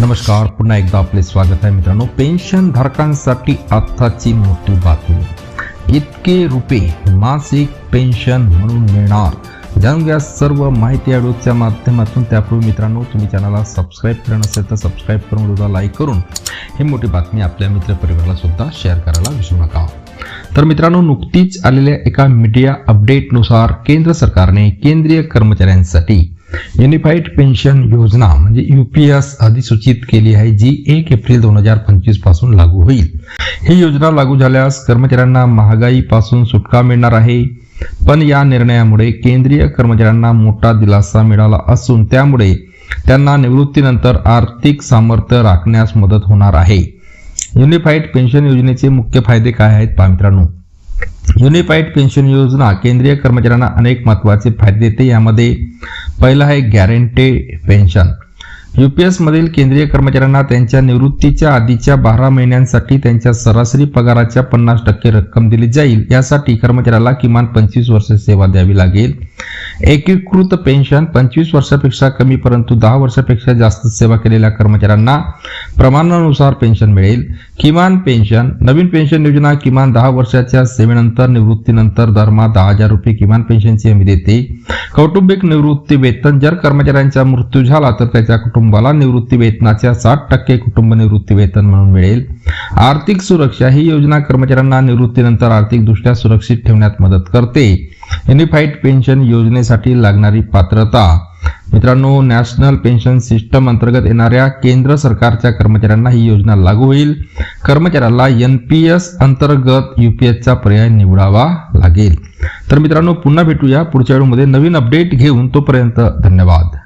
नमस्कार पुन्हा एकदा आपले स्वागत आहे मित्रांनो. पेन्शन धारकांसाठी आत्ताची मोठी बातमी. इतके रुपये मासिक पेन्शन म्हणून मिळणार. जाणून घ्या सर्व माहिती या व्हिडिओच्या माध्यमातून. त्यापूर्वी मित्रांनो तुम्ही चॅनलला सबस्क्राईब करणं नसेल तर सबस्क्राईब करून व्हिडिओला लाईक करून ही मोठी बातमी आपल्या मित्रपरिवाराला सुद्धा शेअर करायला विसरू नका. तर मित्रांनो नुकतीच आलेल्या एका मीडिया अपडेटनुसार केंद्र सरकारने केंद्रीय कर्मचाऱ्यांसाठी युनिफाईड पेन्शन योजना म्हणजे युपीएस अधिसूचित केली आहे जी एक एप्रिल दोन हजार पंचवीसपासून लागू होईल. ही योजना लागू झाल्यास कर्मचाऱ्यांना महागाईपासून सुटका मिळणार आहे. पण या निर्णयामुळे केंद्रीय कर्मचाऱ्यांना मोठा दिलासा मिळाला असून त्यामुळे त्यांना निवृत्तीनंतर आर्थिक सामर्थ्य राखण्यास मदत होणार आहे. युनिफाईड पेन्शन योजनेचे मुख्य फायदे काय आहेत पहा मित्रांनो. युनिफाईड पेन्शन योजना केंद्रीय कर्मचाऱ्यांना अनेक महत्त्वाचे फायदे देते. यामध्ये पहिलं आहे गॅरंटेड पेन्शन यू पी एसमधील केंद्रीय कर्मचाऱ्यांना त्यांच्या निवृत्तीच्या आधीच्या बारा महिन्यांसाठी त्यांच्या सरासरी पगाराच्या पन्नास टक्के रक्कम दिली जाईल. यासाठी कर्मचाऱ्याला किमान पंचवीस वर्ष सेवा द्यावी लागेल. एकीकृत पेन्शन पंचवीस वर्षापेक्षा कमी परंतु दहा वर्षापेक्षा जास्त सेवा केलेल्या कर्मचाऱ्यांना प्रमाणानुसार पेन्शन मिळेल. किमान पेन्शन नवीन पेन्शन योजना किमान दहा वर्षाच्या सेवेनंतर निवृत्तीनंतर दरमहा दहा हजार रुपये किमान पेन्शनची हमी देते. कौटुंबिक निवृत्ती वेतन जर कर्मचाऱ्यांचा मृत्यू झाला तर त्याच्या कुटुंबाला निवृत्ती वेतनाच्या साठ टक्के कुटुंब निवृत्ती वेतन म्हणून मिळेल. आर्थिक सुरक्षा ही योजना कर्मचाऱ्यांना निवृत्तीनंतर आर्थिकदृष्ट्या सुरक्षित ठेवण्यात मदत करते. युनिफाईड पेन्शन योजनेसाठी लागणारी पात्रता. मित्रांनो नॅशनल पेन्शन सिस्टम अंतर्गत येणाऱ्या केंद्र सरकारच्या कर्मचाऱ्यांना ही योजना लागू होईल. कर्मचाऱ्याला एन पी एस अंतर्गत युपीएसचा पर्याय निवडावा लागेल. तर मित्रांनो पुन्हा भेटूया पुढच्या वेळेमध्ये नवीन अपडेट घेऊन तोपर्यंत धन्यवाद.